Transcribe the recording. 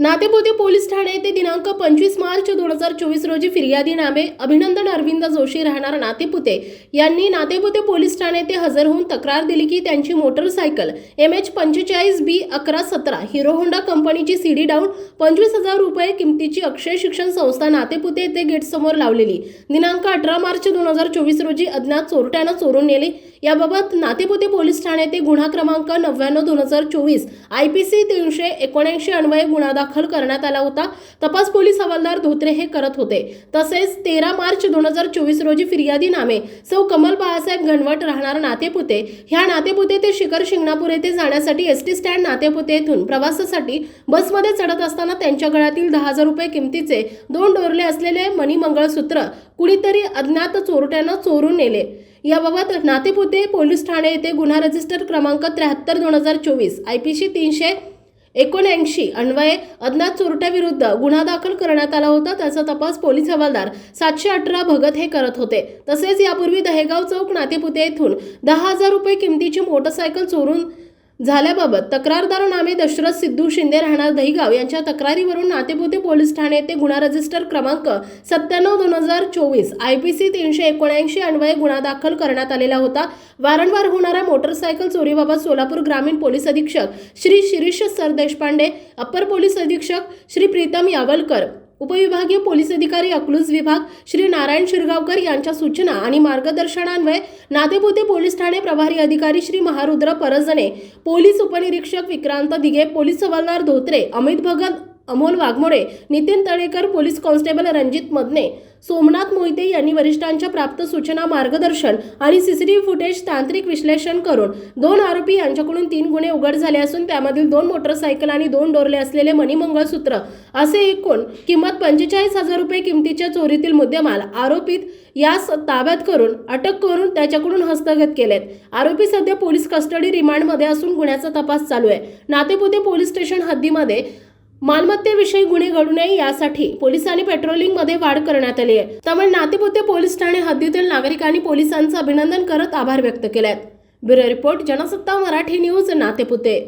Natepute police Thane येथे दिनांक पंचवीस मार्च दोन हजार चोवीस रोजी फिर्यादी नामे अभिनंदन अरविंद जोशी राहणार नातेपुते यांनी नातेपुते पोलीस ठाणे येथे हजर होऊन तक्रार दिली की त्यांची मोटरसायकल एम एच पंचेचाळीस बी अकरा सतरा हिरो होंडा कंपनीची सीडी डाऊन पंचवीस हजार रुपये किमतीची अक्षय शिक्षण संस्था नातेपुते येथे गेटसमोर लावलेली. दिनांक अठरा मार्च दोन हजार चोवीस रोजी अज्ञात चोरट्यानं चोरून नेली. याबाबत नातेपुते पोलीस ठाणे येथे गुन्हा क्रमांक नव्याण्णव दोन हजार चोवीस आय पी सी तीनशे एकोणऐंशी अन्वये गुन्हा दाखल दाखल करण्यात आला होता. तपास पोलीस हवालदार धोत्रे हे करत होते. तसेच तेरा मार्च दोन हजार चोवीस रोजी फिर्यादी नामे. सौ कमल बाळासाहेब घनवट राहणार नातेपुते. ह्या नातेपुते ते शिखर शिंगणापूर येथे जाण्यासाठी एस टी स्टँड नातेपुते येथून प्रवासासाठी बसमध्ये चढत असताना त्यांच्या गळ्यातील दहा हजार रुपये किमतीचे दोन डोरले असलेले मणिमंगळसूत्र कुणीतरी अज्ञात चोरट्यानं चोरून नेले. याबाबत नातेपुते पोलीस ठाणे येथे गुन्हा रजिस्टर क्रमांक त्र्याहत्तर दोन हजार चोवीस आय पी सी तीनशे एकोणऐंशी अन्वये अज्ञात चोरट्याविरुद्ध गुन्हा दाखल करण्यात आला होता त्याचा तपास पोलीस हवालदार सातशे अठरा भगत हे करत होते. तसेच यापूर्वी दहेगाव चौक नातेपुते येथून दहा हजार रुपये किमतीची मोटरसायकल चोरून झाल्याबाबत तक्रारदार नामे दशरथ सिद्धू शिंदे राहणार दहिगाव यांच्या तक्रारीवरून नातेपुते पोलीस ठाणे येथे गुन्हा रजिस्टर क्रमांक सत्त्याण्णव दोन हजार चोवीस आय पी सी तीनशे एकोणऐंशी अन्वये गुन्हा दाखल करण्यात आलेला होता. वारंवार होणाऱ्या मोटरसायकल चोरीबाबत सोलापूर ग्रामीण पोलीस अधीक्षक Shri Shirish sir Deshpande upper police अधीक्षक श्री प्रीतम यावलकर उपविभागीय पोलीस अधिकारी अकलूज विभाग श्री नारायण शिरगावकर यांच्या सूचना आणि मार्गदर्शनान्वये नातेपुते पोलीस ठाणे प्रभारी अधिकारी श्री महारुद्र परजणे पोलीस उपनिरीक्षक विक्रांत दिघे पोलीस हवालदार धोत्रे अमित भगत अमोल वाघमोडे नितीन तळेकर पोलीस कॉन्स्टेबल रणजित मदने सोमनाथ मोहिते यांनी वरिष्ठांच्या प्राप्त सूचना मार्गदर्शन आणि सीसीटीव्ही फुटेज तांत्रिक विश्लेषण करून दोन आरोपी यांच्याकडून तीन गुन्हे उघड झाले असून त्यामधील दोन मोटरसायकल आणि दोन डोरले असलेले मणिमंगळसूत्र असे एकूण किंमत पंचेचाळीस हजार रुपये किमतीच्या चोरीतील मुद्देमाल आरोपीत यास ताब्यात करून अटक करून त्याच्याकडून हस्तगत केलेत. आरोपी सध्या पोलीस कस्टडी रिमांडमध्ये असून गुन्ह्याचा तपास चालू आहे. नातेपुते पोलीस स्टेशन हद्दीमध्ये मालमत्तेविषयी गुन्हे घडू नये यासाठी पोलिसांनी पेट्रोलिंगमध्ये वाढ करण्यात आली आहे. त्यामुळे नातेपुते पोलीस ठाणे हद्दीतील नागरिकांनी पोलिसांचं अभिनंदन करत आभार व्यक्त केले आहेत bureau report Jansatta Marathi news Natepute.